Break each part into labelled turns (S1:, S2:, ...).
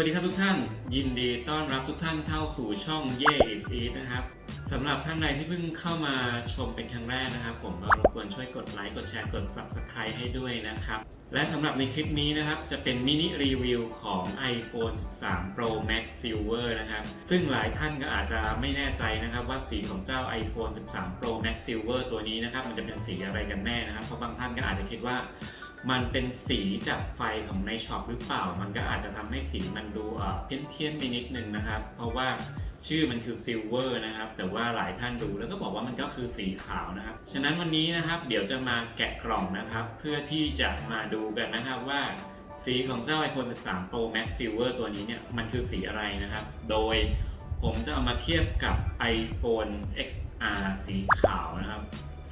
S1: วัสดีครับทุกท่าน ยินดีต้อนรับทุกท่านเข้าสู่ช่องเย่ซีนะครับสำหรับท่านใดที่เพิ่งเข้ามาชมเป็นครั้งแรกนะครับ ผมก็รบก วนช่วยกดไลค์ กดแชร์ กด Subscribe ให้ด้วยนะครับ และสำหรับในคลิปนี้นะครับ จะเป็นมินิรีวิวของ iPhone 13 Pro Max Silver นะครับ ซึ่งหลายท่านก็อาจจะไม่แน่ใจนะครับว่าสีของเจ้า iPhone 13 Pro Max Silver ตัวนี้นะครับ มันจะเป็นสีอะไรกันแน่นะครับ เพราะบางท่านก็อาจจะคิดว่ามันเป็นสีจากไฟของในช็อปหรือเปล่า มันก็อาจจะทำให้สีมันดูเออเพี้ยนๆไปนิดนึงนะครับ เพราะว่า ชื่อมันคือซิลเวอร์นะครับ แต่ว่าหลายท่านดูแล้วก็บอกว่ามันก็คือสีขาวนะครับ ฉะนั้นวันนี้นะครับเดี๋ยวจะมาแกะกล่องนะครับ เพื่อที่จะมาดูกันนะครับว่าสีของเจ้า iPhone 13 Pro Max Silver ตัวนี้เนี่ยมันคือสีอะไรนะครับ โดยผมจะเอามาเทียบกับ iPhone XR สีขาวนะครับ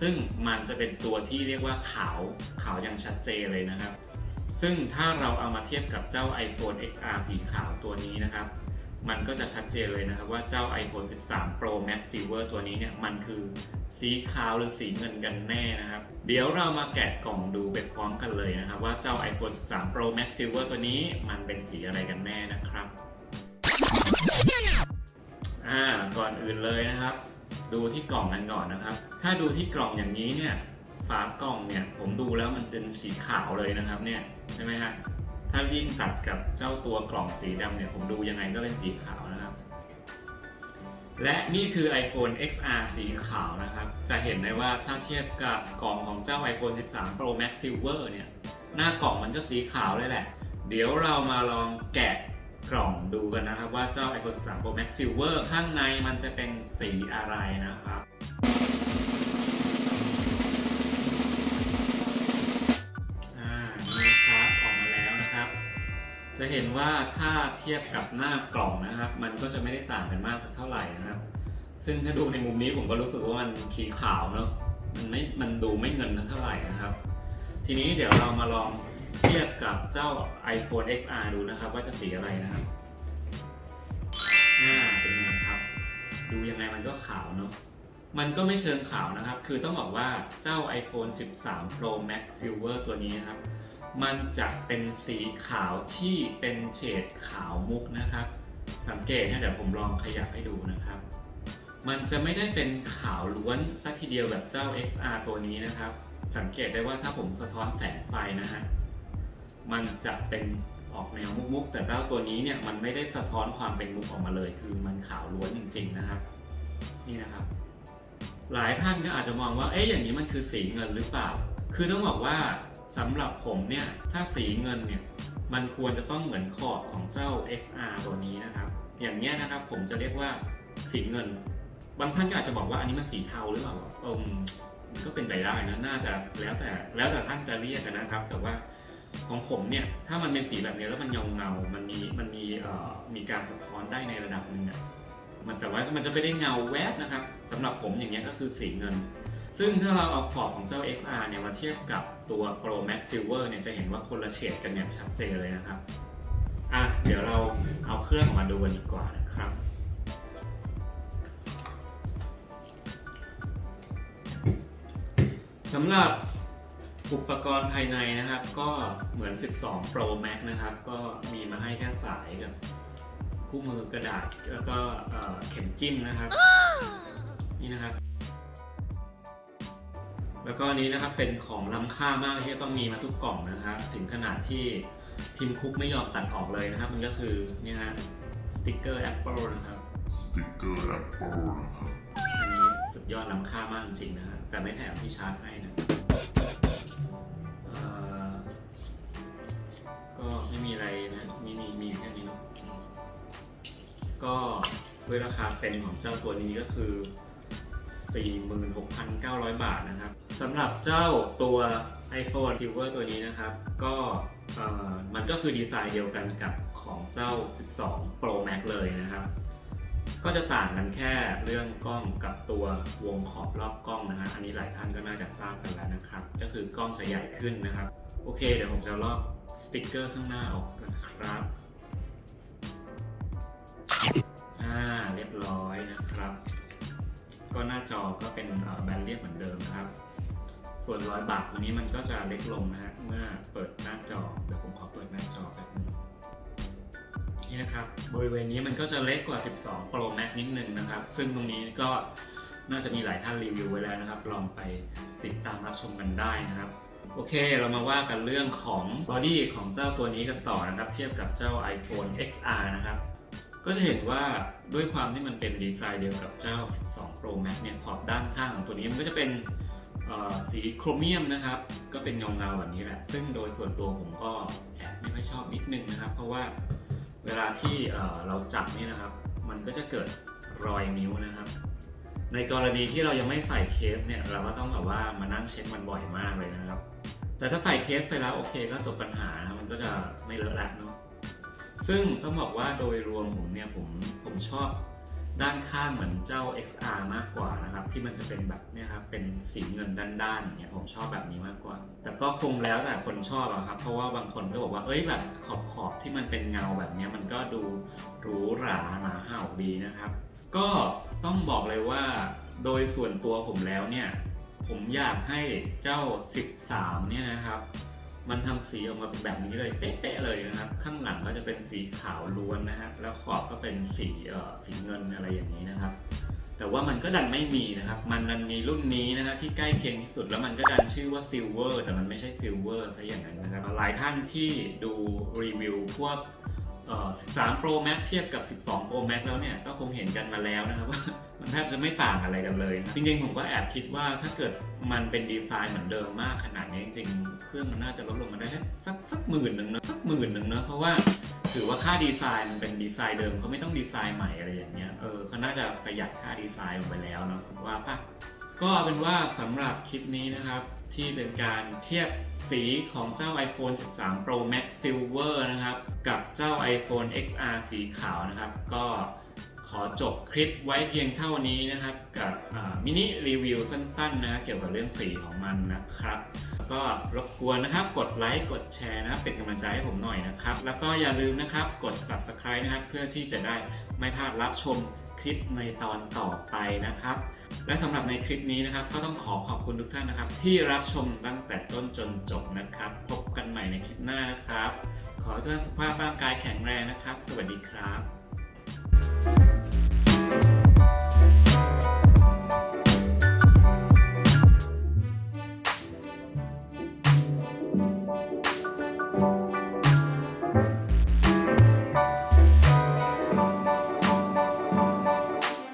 S1: ซึ่งมันจะเป็นตัวที่เรียกว่าขาวขาวอย่างชัดเจนเลยนะครับ ซึ่งถ้าเราเอามาเทียบกับเจ้า iPhone XR สีขาวตัวนี้นะครับ มันก็จะชัดเจนเลยนะครับว่าเจ้า iPhone 13 Pro Max Silver ตัวนี้เนี่ยมันคือสีขาวหรือสีเงินกันแน่นะครับ เดี๋ยวเรามาแกะกล่องดูไปพร้อมกันเลยนะครับ ว่าเจ้า iPhone 13 Pro Max Silver ตัวนี้มันเป็นสีอะไรกันแน่นะครับอ่าก่อนอื่นเลยนะครับ ดูที่กล่องกันก่อนนะครับ ถ้าดูที่กล่องอย่างนี้เนี่ยฝากล่องเนี่ยผมดูแล้วมันเป็นสีขาวเลยนะครับเนี่ยใช่ไหมฮะ ถ้ายิ่งตัดกับเจ้าตัวกล่องสีดำเนี่ย ผมดูยังไงก็เป็นสีขาวนะครับ และนี่คือ iPhone XR สีขาวนะครับ จะเห็นได้ว่าถ้าเทียบกับกล่องของเจ้า iPhone 13 Pro Max Silver เนี่ย หน้ากล่องมันก็สีขาวเลยแหละ เดี๋ยวเรามาลองแกะกล่องดูกันนะครับ ว่าเจ้า iPhone 13 Pro Max Silver ข้างในมันจะเป็นสีอะไรนะครับ จะเห็นว่าถ้าเทียบกับหน้ากล่องนะครับ มันก็จะไม่ได้ต่างกันมากสักเท่าไหร่นะครับ ซึ่งถ้าดูในมุมนี้ผมก็รู้สึกว่ามันขีขาวเนอะมันไม่มันดูไม่เงินเท่าไหร่นะครับ ทีนี้เดี๋ยวเรามาลองเทียบกับเจ้า iPhone XR ดูนะครับ ว่าจะสีอะไรนะครับอ่าเป็นไงครับ ดูยังไงมันก็ขาวเนอะมันก็ไม่เชิงขาวนะครับ คือต้องบอกว่าเจ้า iPhone 13 Pro Max Silver ตัวนี้นะครับ มันจะเป็นสีขาวที่เป็นเฉดขาวมุกนะครับ สังเกตนะเดี๋ยวผมลองขยับให้ดูนะครับ มันจะไม่ได้เป็นขาวล้วนสักทีเดียวแบบเจ้า XR ตัวนี้นะครับ สังเกตได้ว่าถ้าผมสะท้อนแสงไฟนะฮะมันจะเป็นออกแนวมุกๆแต่เจ้าตัวนี้เนี่ยมันไม่ได้สะท้อนความเป็นมุกออกมาเลย คือมันขาวล้วนจริง ๆนะครับ นี่นะครับ หลายท่านก็อาจจะมองว่าเอ๊ะอย่างนี้มันคือสีเงินหรือเปล่า คือต้องบอกว่าสำหรับผมเนี่ยถ้าสีเงินเนี่ยมันควรจะต้องเหมือนขอบของเจ้า XR ตัวนี้นะครับ อย่างเนี้ยนะครับผมจะเรียกว่าสีเงิน บางท่านก็อาจจะบอกว่าอันนี้มันสีเทาหรือเปล่าอืมก็เป็นไปได้นะน่าจะแล้วแต่แล้วแต่ท่านจะเรียกกันนะครับ แต่ว่าของผมเนี่ยถ้ามันเป็นสีแบบนี้แล้วมันเงเงา มันมีมันมีเอ่อมีการสะท้อนได้ในระดับหนึ่งอะมันแต่ว่ามันจะไม่ได้เงาแวบนะครับสำหรับผมอย่างเงี้ยก็คือสีเงิน ซึ่งถ้าเราเอาขอบของเจ้า XR เนี่ยมาเทียบกับตัว Pro Max Silver เนี่ยจะเห็นว่าคนละเฉดกันอย่างชัดเจนเลยนะครับ อะเดี๋ยวเราเอาเครื่องออกมาดูกันดีกว่านะครับ สำหรับอุปกรณ์ภายในนะครับ ก็เหมือน 12 Pro Max นะครับ ก็มีมาให้แค่สายกับคู่มือกระดาษแล้วก็เอ่อเข็มจิ้มนะครับ นี่นะครับ แล้วก็อันนี้นะครับเป็นของล้ำค่ามากที่จะต้องมีมาทุกกล่องนะครับถึงขนาดที่ทีมคุกไม่ยอมตัดออกเลยนะครับมันก็คือนี่ฮะสติกเกอร์ Apple นะครับ
S2: สติกเกอร์ Apple นะครับ
S1: อันนี้สุดยอดล้ำค่ามากจริงๆนะฮะแต่ไม่แถมที่ชาร์จให้นะเอ่อก็ไม่มีอะไรนะมีมีมีแค่นี้เนาะก็ด้วยราคาเป็นของเจ้าตัวนี้ก็คือ 46,900 บาทนะครับ สำหรับเจ้าตัว iPhone Silver ตัวนี้นะครับ ก็มันก็คือดีไซน์เดียวกันกับของเจ้า 12 Pro Max เลยนะครับ ก็จะต่างกันแค่เรื่องกล้องกับตัววงขอบรอบกล้องนะฮะ อันนี้หลายท่านก็น่าจะทราบกันแล้วนะครับ ก็คือกล้องจะใหญ่ขึ้นนะครับ โอเค เดี๋ยวผมจะลอกสติกเกอร์ข้างหน้าออกกันครับ อ่า เรียบร้อยนะครับ ก็หน้าจอก็เป็นแบนเรียบเหมือนเดิมนะครับ ส่วนรอยบากตรงนี้มันก็จะเล็กลงนะฮะเมื่อเปิดหน้าจอเดี๋ยวผมขอเปิดหน้าจอแป๊บนึงนี่นะครับบริเวณนี้มันก็จะเล็กกว่า 12 Pro Max นิดนึงนะครับ ซึ่งตรงนี้ก็น่าจะมีหลายท่านรีวิวไว้แล้วนะครับ ลองไปติดตามรับชมกันได้นะครับ โอเค เรามาว่ากันเรื่องของบอดี้ของเจ้าตัวนี้กันต่อนะครับ เทียบกับเจ้า iPhone XR นะครับก็จะเห็นว่าด้วยความที่มันเป็นดีไซน์เดียวกับเจ้า 12 Pro Max เนี่ยขอบด้านข้างของตัวนี้มันก็จะเป็น สีโครเมียมนะครับ ก็เป็นเงาเงาๆแบบนี้แหละ ซึ่งโดยส่วนตัวผมก็แอบไม่ค่อยชอบนิดนึงนะครับ เพราะว่าเวลาที่เราจับนี่นะครับ มันก็จะเกิดรอยนิ้วนะครับ ในกรณีที่เรายังไม่ใส่เคสเนี่ย เราก็ต้องแบบว่ามานั่งเช็คมันบ่อยมากเลยนะครับ แต่ถ้าใส่เคสไปแล้วโอเคก็จบปัญหานะมันก็จะไม่เลอะแล้วเนาะซึ่งต้องบอกว่าโดยรวมผมเนี่ยผมผมชอบ ด้านข้างเหมือนเจ้า XR มากกว่านะครับ ที่มันจะเป็นแบบเนี่ยครับเป็นสีเงินด้านๆอย่างเงี้ยผมชอบแบบนี้มากกว่า แต่ก็คงแล้วแต่คนชอบอะครับ เพราะว่าบางคนก็บอกว่าเอ้ยแบบขอบขอบที่มันเป็นเงาแบบเนี้ยมันก็ดูหรูหราหนาห่าดีนะครับ ก็ต้องบอกเลยว่าโดยส่วนตัวผมแล้วเนี่ยผมอยากให้เจ้า 13 เนี่ยนะครับ มันทำสีออกมาเป็นแบบนี้เลยเป๊ะๆเลยนะครับ ข้างหลังก็จะเป็นสีขาวล้วนนะฮะแล้วขอบก็เป็นสีเอ่อสีเงินอะไรอย่างนี้นะครับ แต่ว่ามันก็ดันไม่มีนะครับ มันดันมีรุ่นนี้นะฮะที่ใกล้เคียงที่สุดแล้วมันก็ดันชื่อว่าซิลเวอร์แต่มันไม่ใช่ซิลเวอร์ซะอย่างนั้นนะครับหลายท่านที่ดูรีวิวพวก 13 Pro Max เทียบกับ 12 Pro Max แล้วเนี่ยก็คงเห็นกันมาแล้วนะครับว่ามันแทบจะไม่ต่างอะไรกันเลยนะจริงๆผมก็แอบคิดว่าถ้าเกิดมันเป็นดีไซน์เหมือนเดิมมากขนาดนี้จริงๆ เครื่องมันน่าจะลดลงมาได้สักสักหมื่นหนึ่งนะสักหมื่นหนึ่งนะเพราะว่าถือว่าค่าดีไซน์มันเป็นดีไซน์เดิมเขาไม่ต้องดีไซน์ใหม่อะไรอย่างเงี้ยเออเขาน่าจะประหยัดค่าดีไซน์ลงไปแล้วเนาะว่าปะก็เอาเป็นว่าสำหรับคลิปนี้นะครับ ที่เป็นการเทียบสีของเจ้า iPhone 13 Pro Max Silver นะครับ กับเจ้า iPhone XR สีขาวนะครับ ก็ขอจบคลิปไว้เพียงเท่านี้นะครับ กับมินิรีวิวสั้นๆนะเกี่ยวกับเรื่องสีของมันนะครับ ก็รบกวนนะครับ กดไลค์กดแชร์นะเป็นกำลังใจให้ผมหน่อยนะครับ แล้วก็อย่าลืมนะครับกด Subscribe นะครับ เพื่อที่จะได้ไม่พลาดรับชม ลิปในตอนต่อไปนะครับ และสำหรับในคลิปนี้นะครับ ก็ต้องขอขอบคุณทุกท่านนะครับ ที่รับชมตั้งแต่ต้นจนจบนะครับ พบกันใหม่ในคลิปหน้านะครับ ขอให้ทุกท่านสุขภาพร่างกายแข็งแรงนะครับ สวัสดีครับ